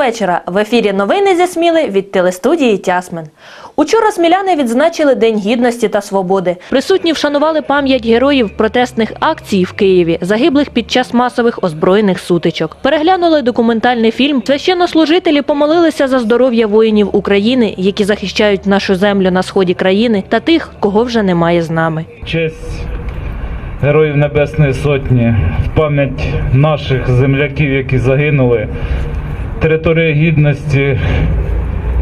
Вечора! В ефірі новини зі Сміли від телестудії Тясмен. Учора сміляни відзначили День гідності та свободи. Присутні вшанували пам'ять героїв протестних акцій в Києві, загиблих під час масових озброєних сутичок. Переглянули документальний фільм. Священнослужителі помолилися за здоров'я воїнів України, які захищають нашу землю на сході країни, та тих, кого вже немає з нами. честь Героїв Небесної Сотні, в пам'ять наших земляків, які загинули, територія гідності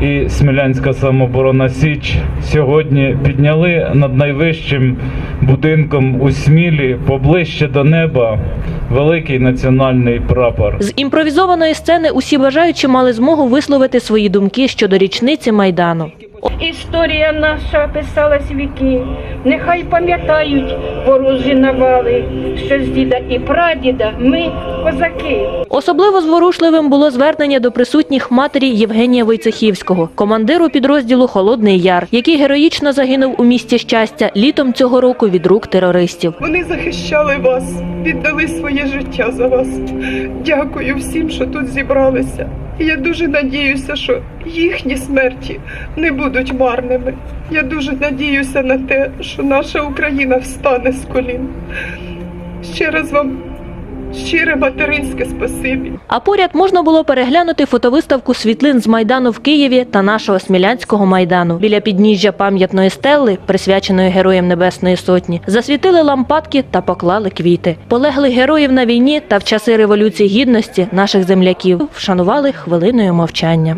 і Смілянська самооборона Січ сьогодні підняли над найвищим будинком у Смілі поближче до неба великий національний прапор. З імпровізованої сцени усі бажаючі мали змогу висловити свої думки щодо річниці майдану. Історія наша писалась віки, нехай пам'ятають ворожі навали, що з діда і прадіда ми козаки. Особливо зворушливим було звернення до присутніх матері Євгенія Войцехівського, командиру підрозділу Холодний Яр, який героїчно загинув у місті щастя літом цього року від рук терористів. Вони захищали вас, віддали своє життя за вас. Дякую всім, що тут зібралися. Я дуже надіюся, що їхні смерті не будуть марними. Я дуже надіюся на те, що наша Україна встане з колін. Ще раз вам щире материнське спасибі. А поряд можна було переглянути фотовиставку світлин з майдану в Києві та нашого смілянського майдану. Біля підніжжя пам'ятної стелли, присвяченої героям Небесної Сотні, засвітили лампадки та поклали квіти. Полеглих героїв на війні та в часи революції гідності наших земляків вшанували хвилиною мовчання.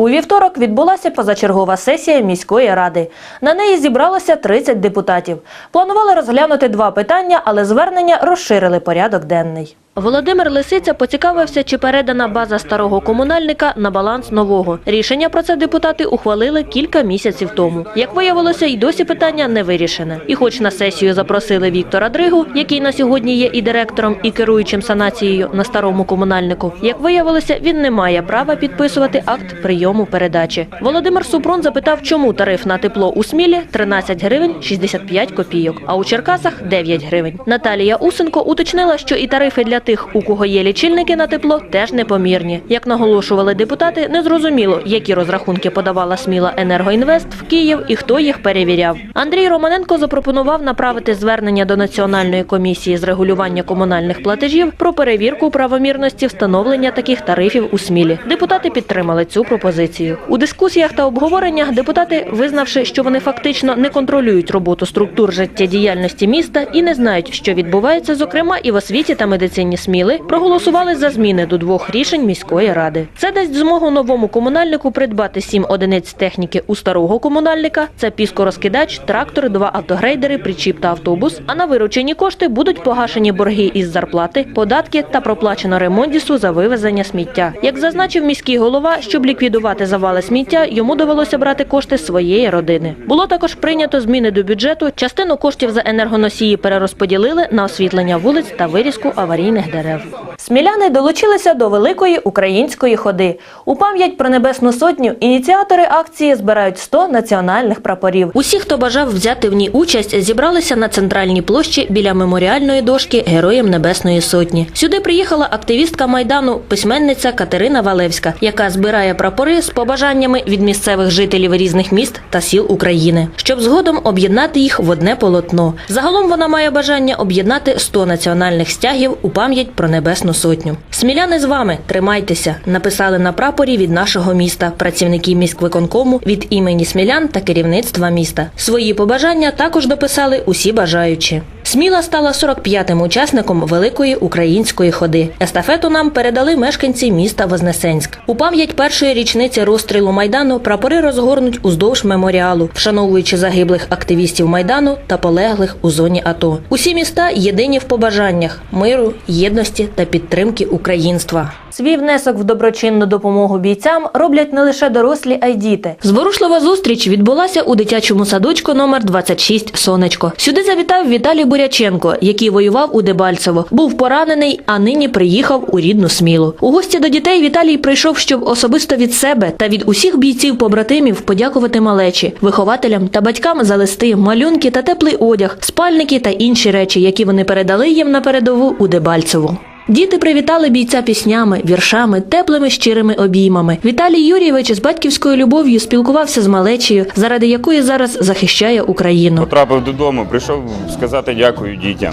У вівторок відбулася позачергова сесія міської ради. На неї зібралося 30 депутатів. Планували розглянути два питання, але звернення розширили порядок денний. Володимир Лисиця поцікавився, чи передана база старого комунальника на баланс нового. Рішення про це депутати ухвалили кілька місяців тому. Як виявилося, й досі питання не вирішене. І хоч на сесію запросили Віктора Дригу, який на сьогодні є і директором, і керуючим санацією на старому комунальнику, як виявилося, він не має права підписувати акт прийому передачі. Володимир Супрун запитав, чому тариф на тепло у Смілі 13 гривень 65 копійок, а у Черкасах 9 гривень. Наталія Усенко уточнила, що і тарифи для тих, у кого є лічильники на тепло, теж непомірні. Як наголошували депутати, незрозуміло, які розрахунки подавала Сміла Енергоінвест в Київ і хто їх перевіряв. Андрій Романенко запропонував направити звернення до Національної комісії з регулювання комунальних платежів про перевірку правомірності встановлення таких тарифів у Смілі. Депутати підтримали цю пропозицію. У дискусіях та обговореннях депутати, визнавши, що вони фактично не контролюють роботу структур життєдіяльності міста і не знають, що відбувається, зокрема і в освіті та медицині Сміли, проголосували за зміни до двох рішень міської ради. Це дасть змогу новому комунальнику придбати сім одиниць техніки у старого комунальника. Це піскорозкидач, трактор, два автогрейдери, причіп та автобус. А на виручені кошти будуть погашені борги із зарплати, податки та проплачено ремонтісу за вивезення сміття. Як зазначив міський голова, щоб ліквідувати завали сміття, йому довелося брати кошти своєї родини. Було також прийнято зміни до бюджету. Частину коштів за енергоносії перерозподілили на освітлення вулиць та вирізку аварійних дерев. Сміляни долучилися до великої української ходи. У пам'ять про небесну сотню ініціатори акції збирають 100 національних прапорів. Усі, хто бажав взяти в ній участь, зібралися на центральній площі біля меморіальної дошки Героям Небесної Сотні. Сюди приїхала активістка майдану, письменниця Катерина Валевська, яка збирає прапори з побажаннями від місцевих жителів різних міст та сіл України, щоб згодом об'єднати їх в одне полотно. Загалом вона має бажання об'єднати 100 національних стягів у пам'ять про небесну сотню. Сміляни з вами, тримайтеся, написали на прапорі від нашого міста працівники міськвиконкому від імені смілян та керівництва міста. Свої побажання також дописали усі бажаючі. Сміла стала 45-тим учасником великої української ходи. Естафету нам передали мешканці міста Вознесенськ. У пам'ять першої річниці розстрілу майдану прапори розгорнуть уздовж меморіалу, вшановуючи загиблих активістів майдану та полеглих у зоні АТО. Усі міста єдині в побажаннях миру, єдності та підтримки українства. Свій внесок в доброчинну допомогу бійцям роблять не лише дорослі, а й діти. Зворушлива зустріч відбулася у дитячому садочку номер 26 Сонечко. Сюди завітав Віталій Буряченко, який воював у Дебальцево. Був поранений, а нині приїхав у рідну Смілу. У гості до дітей Віталій прийшов, щоб особисто від себе та від усіх бійців-побратимів подякувати малечі, вихователям та батькам за листи, малюнки та теплий одяг, спальники та інші речі, які вони передали їм на передову у Дебальцево. Діти привітали бійця піснями, віршами, теплими щирими обіймами. Віталій Юрійович з батьківською любов'ю спілкувався з малечею, заради якої зараз захищає Україну. Потрапив додому, прийшов сказати дякую дітям.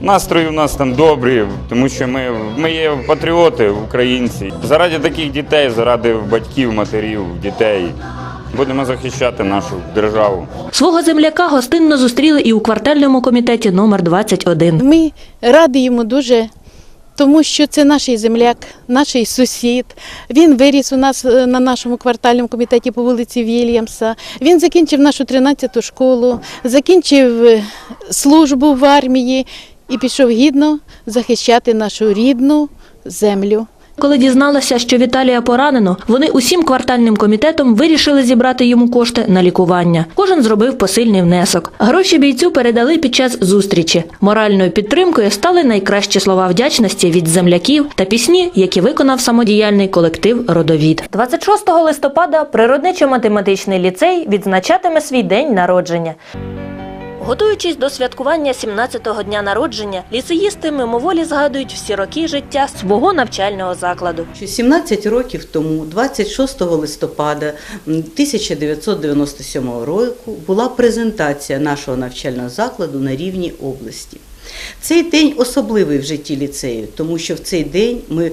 Настрої у нас там добрі, тому що ми, ми є патріоти, українці. Заради таких дітей, заради батьків, матерів, дітей. Будемо захищати нашу державу. Свого земляка гостинно зустріли і у квартальному комітеті номер 21. Ми раді йому дуже, тому що це наш земляк, наш сусід. Він виріс у нас е, на нашому квартальному комітеті по вулиці Вільямса. Він закінчив нашу 13-ту школу, закінчив е, службу в армії і пішов гідно захищати нашу рідну землю. Коли дізналася, що Віталія поранено, вони усім квартальним комітетом вирішили зібрати йому кошти на лікування. Кожен зробив посильний внесок. Гроші бійцю передали під час зустрічі. Моральною підтримкою стали найкращі слова вдячності від земляків та пісні, які виконав самодіяльний колектив Родовід. 26 листопада природничо-математичний ліцей відзначатиме свій день народження. Готуючись до святкування 17-го дня народження, ліцеїсти мимоволі згадують всі роки життя свого навчального закладу. Що 17 років тому, 26 листопада м, 1997 року, була презентація нашого навчального закладу на рівні області. Цей день особливий в житті ліцею, тому що в цей день ми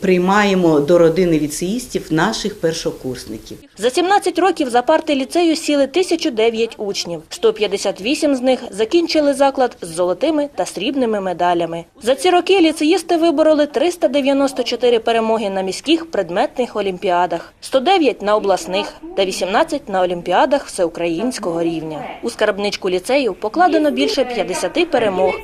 приймаємо до родини ліцеїстів наших першокурсників. За 17 років за парти ліцею сіли 1009 учнів. 158 з них закінчили заклад з золотими та срібними медалями. За ці роки ліцеїсти вибороли 394 перемоги на міських предметних олімпіадах, 109 на обласних та 18 на олімпіадах всеукраїнського рівня. У скарбничку ліцею покладено більше 50 перемог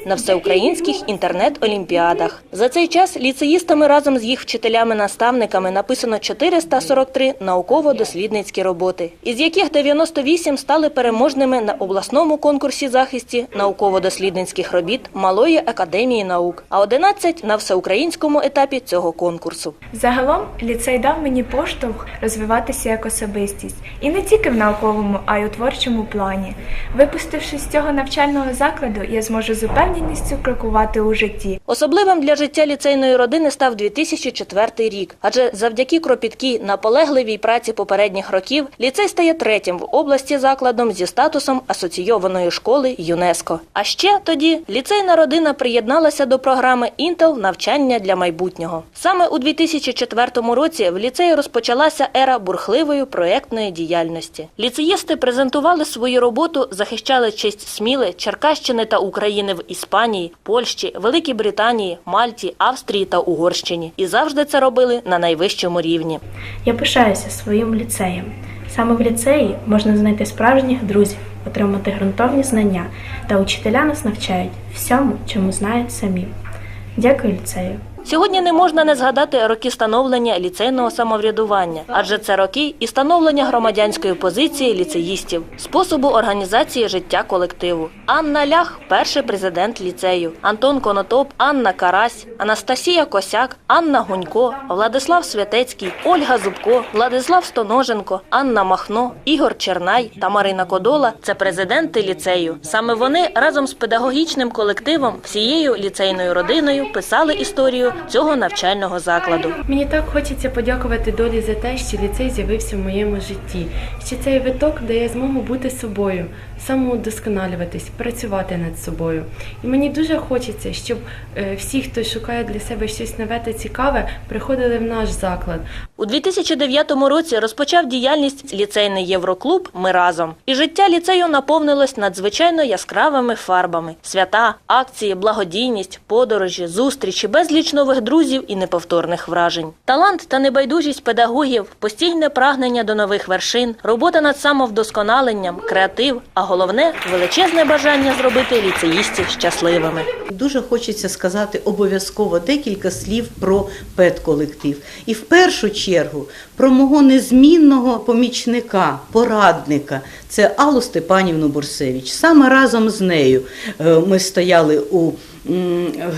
на всеукраїнських інтернет-олімпіадах. За цей час ліцеїстами разом з їх вчителями-наставниками написано 443 науково-дослідницькі роботи, із яких 98 стали переможними на обласному конкурсі захисті науково-дослідницьких робіт Малої академії наук, а 11 на всеукраїнському етапі цього конкурсу. Загалом ліцей дав мені поштовх розвиватися як особистість і не тільки в науковому, а й у творчому плані. Випустившись з цього навчального закладу, я зможу з упевненістю крокувати у житті. Особливим для життя ліцейної родини став 2004 рік, адже завдяки кропіткій наполегливій праці попередніх років ліцей стає третім в області закладом зі статусом асоційованої школи ЮНЕСКО. А ще тоді ліцейна родина приєдналася до програми Інтел навчання для майбутнього. Саме у 2004 році в ліцеї розпочалася ера бурхливої проєктної діяльності. Ліцеїсти презентували свою роботу, захищали честь Сміли, Черкащини та України в Іспанії, Польщі, Великій Британії, Мальті, Австрії та Угорщині. І завжди це робили на найвищому рівні. Я пишаюся своїм ліцеєм. Саме в ліцеї можна знайти справжніх друзів, отримати ґрунтовні знання, та учителя нас навчають всьому, чому знають самі. Дякую ліцею. Сьогодні не можна не згадати роки становлення ліцейного самоврядування, адже це роки і становлення громадянської позиції ліцеїстів, способу організації життя колективу. Анна Лях, перший президент ліцею, Антон Конотоп, Анна Карась, Анастасія Косяк, Анна Гунько, Владислав Святецький, Ольга Зубко, Владислав Стоноженко, Анна Махно, Ігор Чернай та Марина Кодола це президенти ліцею. Саме вони разом з педагогічним колективом, всією ліцейною родиною писали історію цього навчального закладу. Мені так хочеться подякувати долі за те, що ліцей з'явився в моєму житті, що цей виток дає змогу бути собою, самоудосконалюватись, працювати над собою. І мені дуже хочеться, щоб е, всі, хто шукає для себе щось нове та цікаве, приходили в наш заклад. У 2009 році розпочав діяльність ліцейний євроклуб Ми разом. І життя ліцею наповнилось надзвичайно яскравими фарбами: свята, акції, благодійність, подорожі, зустрічі, безліч нових друзів і неповторних вражень. Талант та небайдужість педагогів, постійне прагнення до нових вершин, робота над самовдосконаленням, креатив, а головне величезне бажання зробити ліцеїстів щасливими. Дуже хочеться сказати обов'язково декілька слів про педколектив. І в першу чергу про мого незмінного помічника, порадника. Це Аллу Степанівну Бурсевич. Саме разом з нею е, ми стояли у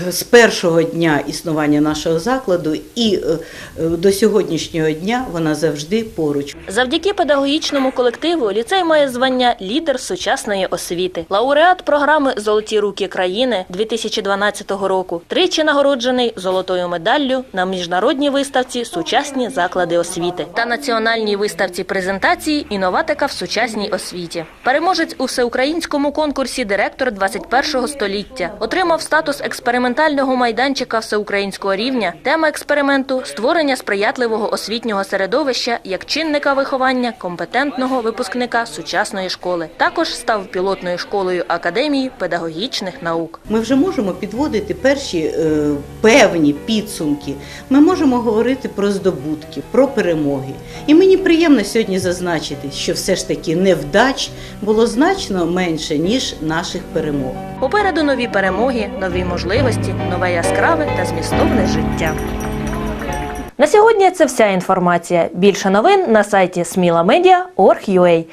з першого дня існування нашого закладу і е, до сьогоднішнього дня вона завжди поруч. Завдяки педагогічному колективу ліцей має звання лідер сучасної освіти, лауреат програми Золоті руки країни 2012 року, тричі нагороджений золотою медаллю на міжнародній виставці Сучасні заклади освіти та національній виставці презентації Інноватика в сучасній освіті. Переможець у всеукраїнському конкурсі Директор 21-го століття отримав статус експериментального майданчика всеукраїнського рівня. Тема експерименту створення сприятливого освітнього середовища як чинника виховання компетентного випускника сучасної школи. Також став пілотною школою академії педагогічних наук. Ми вже можемо підводити перші е, певні підсумки. Ми можемо говорити про здобутки, про перемоги. І мені приємно сьогодні зазначити, що все ж таки невдач було значно менше ніж наших перемог. Попереду нові перемоги, нові можливості, нове яскраве та змістовне життя. На сьогодні це вся інформація. Більше новин на сайті smilamedia.org.ua.